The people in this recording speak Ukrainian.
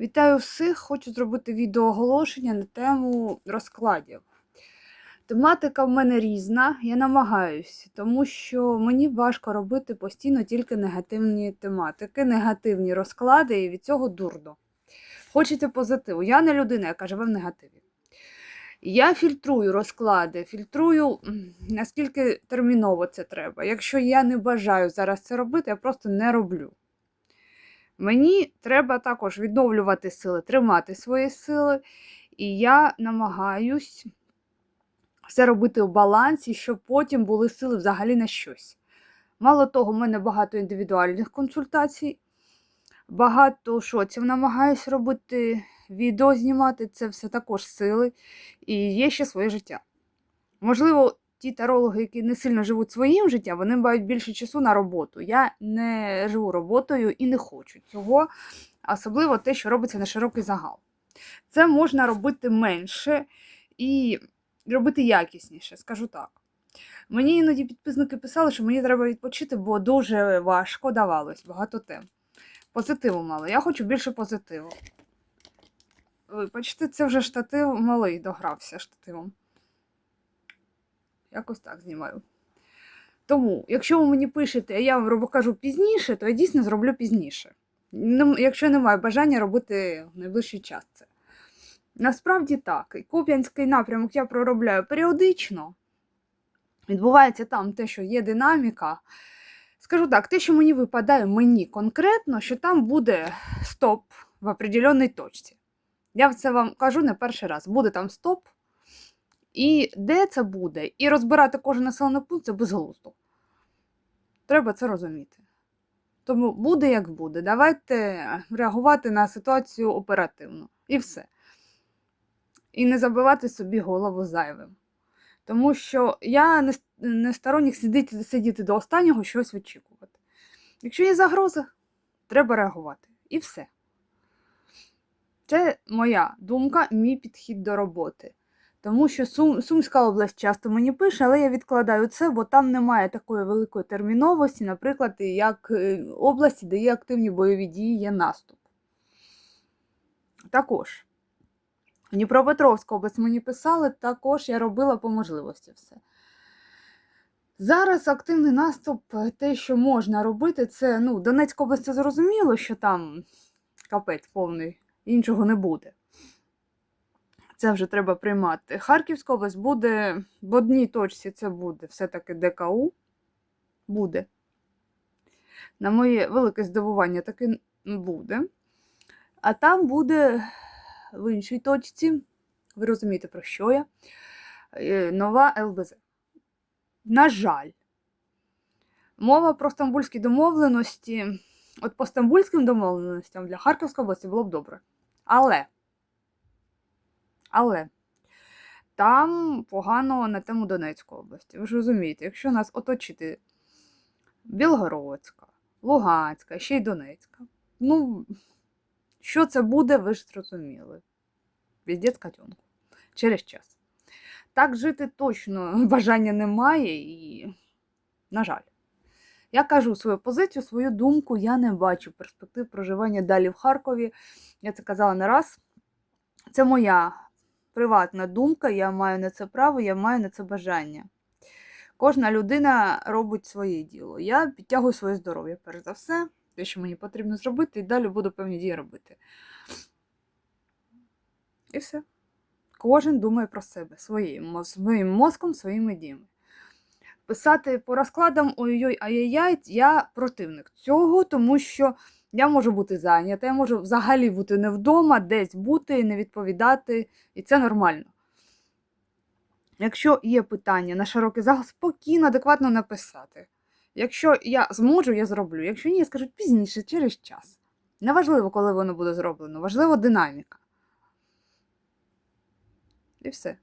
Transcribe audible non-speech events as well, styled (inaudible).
Вітаю всіх! Хочу зробити відеооголошення на тему розкладів. Тематика в мене різна, я намагаюсь, тому що мені важко робити постійно тільки негативні тематики, негативні розклади, і від цього дурно. Хочеться позитиву. Я не людина, яка живе в негативі. Я фільтрую розклади, фільтрую наскільки терміново це треба. Якщо я не бажаю зараз це робити, я просто не роблю. Мені треба також відновлювати сили, тримати свої сили, і я намагаюсь все робити в балансі, щоб потім були сили взагалі на щось. Мало того, в мене багато індивідуальних консультацій, багато шоців намагаюсь робити, відео знімати, це все також сили, і є ще своє життя. Можливо, ті тарологи, які не сильно живуть своїм життям, вони мають більше часу на роботу. Я не живу роботою і не хочу цього, особливо те, що робиться на широкий загал. Це можна робити менше і робити якісніше, скажу так. Мені іноді підписники писали, що мені треба відпочити, бо дуже важко давалось багато тем. Позитиву мало. Я хочу більше позитиву. Вибачте, це вже штатив малий догрався штативом. Якось так знімаю. Тому, якщо ви мені пишете, а я вам робо- кажу пізніше, то я дійсно зроблю пізніше. Ну, Якщо я не маю бажання робити в найближчий час це. Насправді так. І Куп'янський напрямок я проробляю періодично. Відбувається там те, що є динаміка. Скажу так, те, що мені випадає мені конкретно, що там буде стоп в определеній точці. Я це вам кажу не перший раз. Буде там стоп, і де це буде? І розбирати кожен населений пункт це безглуздо. Треба це розуміти. Тому буде як буде. Давайте реагувати на ситуацію оперативно. І все. І не забивати собі голову зайвим. Тому що я не, с- не сторонник сидіти, сидіти до останнього щось вичікувати. Якщо є загроза, треба реагувати. І все. Це моя думка, мій підхід до роботи. Тому що Сум, Сумська область часто мені пише, але я відкладаю це, бо там немає такої великої терміновості, наприклад, як е, області, де є активні бойові дії, є наступ. Також. Дніпропетровська область мені писали, також я робила по можливості все. Зараз активний наступ, е, те, що можна робити, це ну, Донецька область це зрозуміло, що там капець повний, іншого не буде. Це вже треба приймати. Харківська область буде в одній точці це буде все-таки ДКУ. Буде. На моє велике здивування таки буде. А там буде в іншій точці, ви розумієте, про що я, е, нова ЛБЗ. На жаль, мова про стамбульські домовленості. От по стамбульським домовленостям для Харківської області було б добре. Але. Але там погано на тему Донецької області. Ви ж розумієте, якщо нас оточити Білгородська, Луганська, ще й Донецька, ну, що це буде, ви ж зрозуміли. Віздець котенку. Через час. Так жити точно (laughs) бажання немає і, на жаль. Я кажу свою позицію, свою думку, я не бачу перспектив проживання далі в Харкові. Я це казала не раз. Це моя приватна думка, я маю на це право, я маю на це бажання. Кожна людина робить своє діло. Я підтягую своє здоров'я, перш за все, те, що мені потрібно зробити, і далі буду певні дії робити. І все. Кожен думає про себе, своїм, своїм мозком, своїми діями. Писати по розкладам ой-ой, ай-яй-яй, я противник цього, тому що я можу бути зайнята, я можу взагалі бути не вдома, десь бути, не відповідати, і це нормально. Якщо є питання на широкий загал, спокійно, адекватно написати. Якщо я зможу, я зроблю. Якщо ні, я скажу пізніше, через час. Неважливо, коли воно буде зроблено, важливо динаміка. І все.